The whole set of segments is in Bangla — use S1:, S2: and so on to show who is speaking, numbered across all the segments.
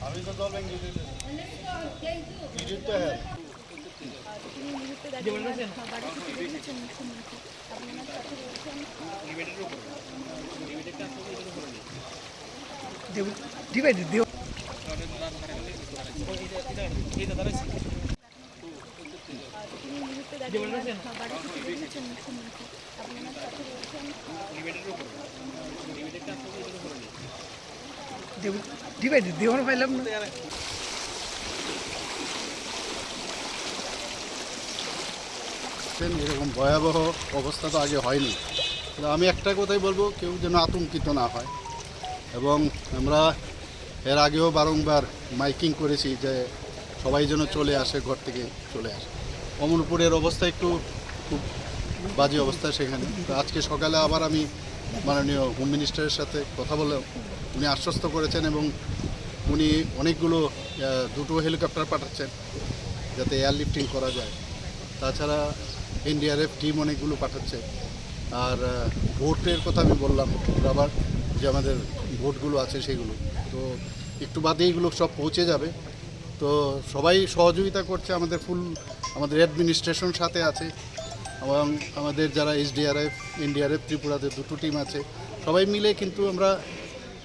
S1: আমি তো জল ব্যাংক তো হ্যাঁ
S2: তিনি এই মুহূর্তে
S3: পাইলাম না।
S1: এরকম ভয়াবহ অবস্থা তো আগে হয়নি। আমি একটা কথাই বলব, কেউ যেন আতঙ্কিত না হয়। এবং আমরা এর আগেও বারংবার মাইকিং করেছি যে সবাই যেন চলে আসে, ঘর থেকে চলে আসে। অমরপুরের অবস্থা একটু খুব বাজে অবস্থা সেখানে। তো আজকে সকালে আবার আমি মাননীয় হোম মিনিস্টারের সাথে কথা বলে উনি আশ্বস্ত করেছেন এবং উনি অনেকগুলো দুটো হেলিকপ্টার পাঠাচ্ছেন যাতে এয়ার লিফটিং করা যায়। তাছাড়া এনডিআরএফ টিম অনেকগুলো পাঠাচ্ছে। আর ভোটের কথা আমি বললাম আবার যে আমাদের ভোটগুলো আছে সেগুলো। তো একটু বাদে এগুলো সব পৌঁছে যাবে। তো সবাই সহযোগিতা করছে, আমাদের ফুল আমাদের অ্যাডমিনিস্ট্রেশন সাথে আছে। এবং আমাদের যারা এসডিআরএফ, এনডিআরএফ, ত্রিপুরাতে দুটো টিম আছে, সবাই মিলে কিন্তু আমরা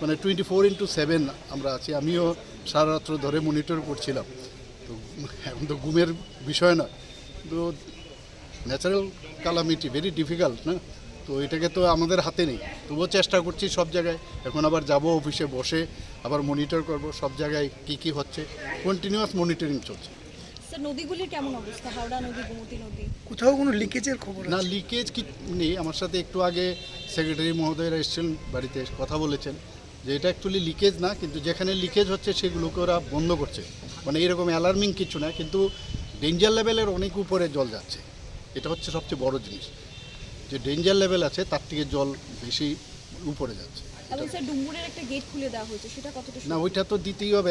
S1: মানে টোয়েন্টি ফোর ইন্টু সেভেন আমরা আছি। আমিও সারা রাত্র ধরে মনিটর করছিলাম। তো এখন তো ঘুমের বিষয় না তো ন্যাচারাল কালামিটি ভেরি ডিফিকাল্ট না? তো এটাকে তো আমাদের হাতে নেই। তবুও চেষ্টা করছি সব জায়গায়। এখন আবার যাব অফিসে বসে আবার মনিটর করব সব জায়গায় কি কি হচ্ছে। কন্টিনিউয়াস মনিটরিং চলছে।
S2: স্যার নদীগুলির কেমন অবস্থা? হাওড়া নদী গোমতী নদী?
S3: কোথাও কোনো লিকেজের খবর
S1: না লিকেজ কি নেই। আমার সাথে একটু আগে সেক্রেটারি মহোদয়রা এসেছিলেন বাড়িতে কথা বলেছেন যে এটা অ্যাকচুয়ালি লিকেজ না কিন্তু যেখানে লিকেজ হচ্ছে সেগুলোকে ওরা বন্ধ করছে। মানে এরকম অ্যালার্মিং কিছু না কিন্তু ডেঞ্জার লেভেলের অনেক উপরে জল যাচ্ছে। এটা হচ্ছে সবচেয়ে বড় জিনিস। যে ডেঞ্জার লেভেল আছে তার থেকে জল বেশি উপরে যাচ্ছে।
S2: এবং স্যার ডুম্বুরের একটা গেট খুলে দেওয়া হয়েছে সেটা কতটা
S1: না ওইটা তো দিতেই হবে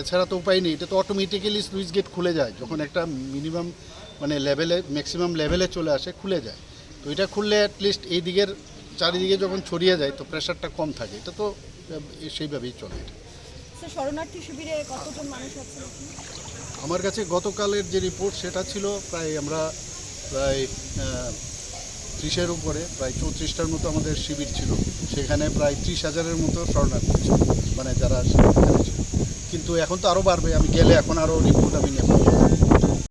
S1: এছাড়া তো উপায় নেই এটা তো অটোমেটিক্যালি সুইচ গেট খুলে যায় যখন একটা মিনিমাম মানে লেভেলে ম্যাক্সিমাম লেভেলে চলে আসে খুলে যায়। তো এটা খুললে অ্যাটলিস্ট এই দিকের চারিদিকে যখন ছড়িয়ে যায় তো প্রেশারটা কম থাকে এটা তো সেইভাবেই চলে এটা।
S2: শরণার্থী শিবিরে কতজন মানুষ আছেন
S1: আমার কাছে গতকালের যে রিপোর্ট সেটা ছিল প্রায় আমরা প্রায় ত্রিশের উপরে, প্রায় চৌত্রিশটার মতো আমাদের শিবির ছিল। সেখানে প্রায় ত্রিশ হাজারের মতো শরণার্থী মানে যারা কিন্তু এখন তো আরও বাড়বে, আমি গেলে এখন আরও রিপোর্ট আমি নেব।